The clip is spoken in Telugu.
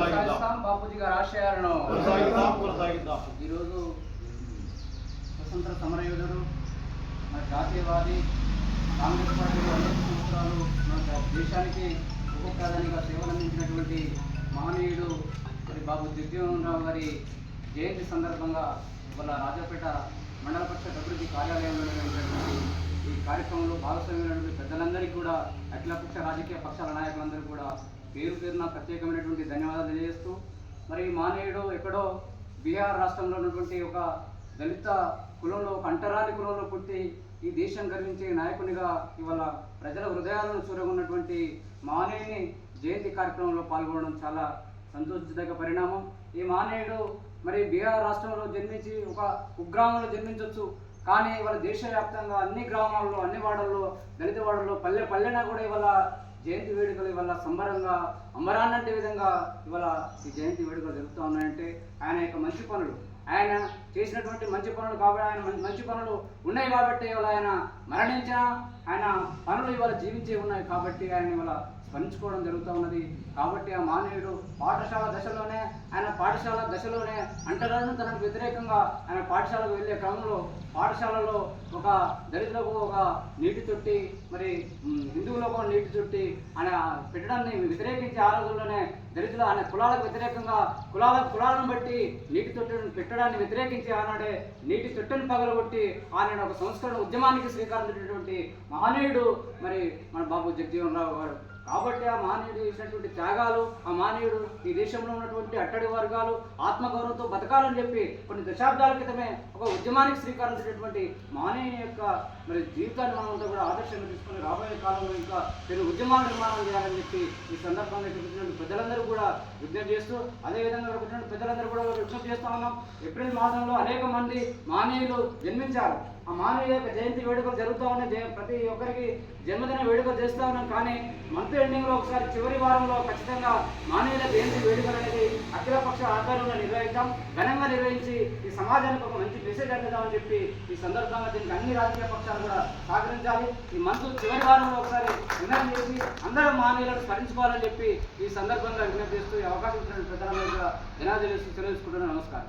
బాపూజీ గారి ఆశయాలను కొనసాగిద్దాం కొనసాగిద్దాం. ఈరోజు స్వతంత్ర సమరయోధుడు మన జాతీయవాది కాంగ్రెస్ పార్టీ వంద సంవత్సరాలు మన దేశానికి ఉప ప్రధానిగా సేవలు అందించినటువంటి మహనీయుడు మరి బాబు జగజీవన్ రావు గారి జయంతి సందర్భంగా ఇవాళ రాజాపేట మండల పరిషత్ అభివృద్ధి కార్యాలయంలో ఈ కార్యక్రమంలో భాగస్వామ్యమైనటువంటి పెద్దలందరికీ కూడా అఖిలపక్ష రాజకీయ పక్షాల నాయకులందరికీ కూడా పేరు పేరున ప్రత్యేకమైనటువంటి ధన్యవాదాలు తెలియజేస్తూ మరి మానేయుడు ఎక్కడో బీహార్ రాష్ట్రంలో ఉన్నటువంటి ఒక దళిత కులంలో ఒక అంటరాని కులంలో పుట్టి ఈ దేశం గర్వించే నాయకునిగా ఇవాళ ప్రజల హృదయాలను చూరగొన్నటువంటి మానేయుని జయంతి కార్యక్రమంలో పాల్గొనడం చాలా సంతోషించదగ్గ పరిణామం. ఈ మానేయుడు మరి బీహార్ రాష్ట్రంలో జన్మించి ఒక కుగ్రామంలో జన్మించవచ్చు కానీ ఇవాళ దేశవ్యాప్తంగా అన్ని గ్రామాల్లో అన్ని వాడల్లో దళిత వాడల్లో పల్లె పల్లెన కూడా ఇవాళ జయంతి వేడుకలు ఇవాళ సంబరంగా అంబరాన్నంటే విధంగా ఇవాళ ఈ జయంతి వేడుకలు జరుగుతూ ఉన్నాయంటే ఆయన యొక్క మంచి పనులు. ఆయన చేసినటువంటి మంచి పనులు కాబట్టి ఆయన మంచి పనులు ఉన్నాయి కాబట్టి ఇవాళ ఆయన మరణించిన ఆయన పనులు ఇవాళ జీవించే ఉన్నాయి కాబట్టి ఆయన ఇవాళ స్మరించుకోవడం జరుగుతూ ఉన్నది. కాబట్టి ఆ మానవుడు పాఠశాల దశలోనే ఆయన పాఠశాల దశలోనే అంటరాను తనకు వ్యతిరేకంగా ఆయన పాఠశాలకు వెళ్ళే క్రమంలో పాఠశాలలో ఒక దళితులకు ఒక నీటి తొట్టి మరి హిందువులకు నీటి తొట్టి ఆయన పెట్టడాన్ని వ్యతిరేకించే ఆ రోజుల్లోనే దళితులు ఆయన కులాలకు వ్యతిరేకంగా కులాల కులాలను బట్టి నీటి తొట్టును పెట్టడాన్ని వ్యతిరేకించి ఆనాడే నీటి తొట్టెను పగలగొట్టి ఆయన ఒక సంస్కరణ ఉద్యమానికి శ్రీకారం చుట్టినటువంటి మహనీయుడు మరి మన బాబు జగజీవన్ రావు గారు. కాబట్టి ఆ మానవుడు చేసినటువంటి త్యాగాలు ఆ మానవుడు ఈ దేశంలో ఉన్నటువంటి అట్టడి వర్గాలు ఆత్మగౌరవంతో బతకాలని చెప్పి కొన్ని దశాబ్దాల క్రితమే ఒక ఉద్యమానికి స్వీకరించినటువంటి మానవుని యొక్క మరి జీవితాన్ని మనం కూడా ఆదర్శంగా తీసుకొని రాబోయే కాలంలో ఇంకా తెలుగు ఉద్యమాల నిర్మాణం చేయాలని చెప్పి ఈ సందర్భంగా ఇక్కడ పెద్దలందరూ కూడా విజ్ఞప్తి చేస్తూ అదేవిధంగా ఇక్కడ పెద్దలందరూ కూడా విజ్ఞప్తి చేస్తా ఉన్నాం. ఏప్రిల్ మాసంలో అనేక మంది మానవులు జన్మించారు. ఆ మానవుల యొక్క జయంతి వేడుకలు జరుగుతూ ఉన్నాయి. ప్రతి ఒక్కరికి జన్మదిన వేడుకలు చేస్తూ ఉన్నాం. కానీ మంత్ ఎండింగ్లో ఒకసారి చివరి వారంలో ఖచ్చితంగా మానవుల జయంతి వేడుకలు అనేది అఖిలపక్ష ఆధ్వర్యంలో నిర్వహిద్దాం. ఘనంగా నిర్వహించి ఈ సమాజానికి ఒక మంచి మెసేజ్ అందిద్దామని చెప్పి ఈ సందర్భంగా దీనికి అన్ని రాజకీయ పక్షాలు కూడా సహకరించాలి. ఈ మంత్ చివరి వారంలో ఒకసారి నిర్ణయం చేసి అందరూ మానవులను స్మరించుకోవాలని చెప్పి ఈ సందర్భంగా విజ్ఞప్తి చేస్తూ ఈ అవకాశం ఇచ్చిన ప్రజలందరూ కూడా ధన్యవాదాలు నమస్కారం.